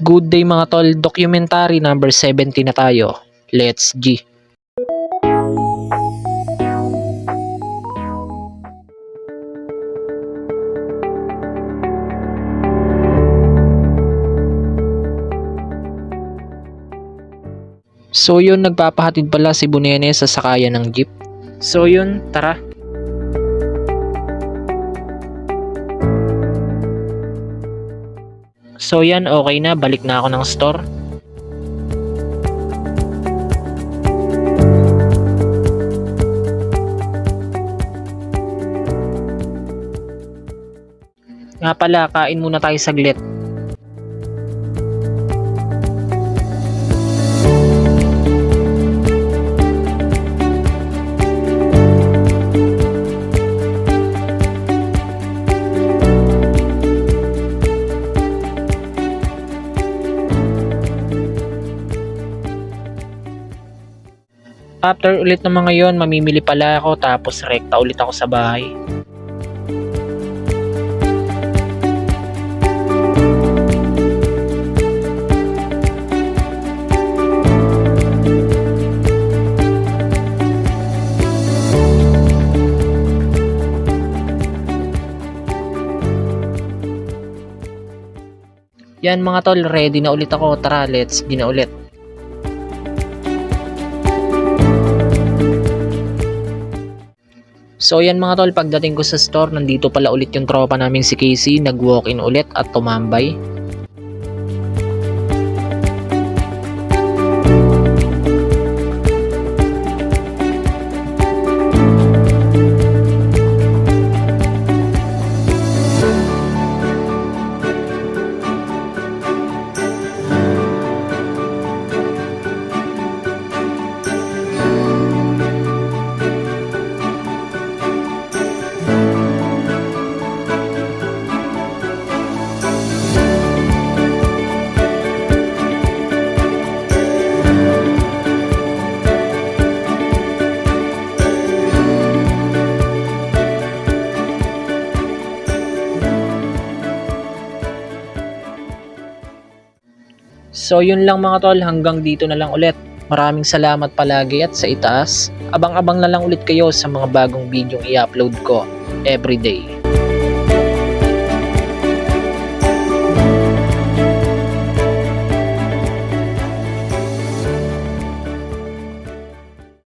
Good day mga tol, documentary number 70 na tayo. Let's G. So yun, nagpapahatid pala si Bunene sa sakayan ng jeep. So yun, tara. So yan, okay na. Balik na ako ng store. Nga pala, kain muna tayo saglit. After ulit ng mga yon, mamimili pala ako tapos rekta ulit ako sa bahay. Yan mga tol, ready na ulit ako. Tara, let's na ulit. So yan mga tol, pagdating ko sa store, nandito pala ulit yung tropa namin si Casey, nag-walk-in ulit at tumambay. So yun lang mga tol, hanggang dito na lang ulit. Maraming salamat palagi at sa itaas. Abang-abang na lang ulit kayo sa mga bagong video i-upload ko everyday.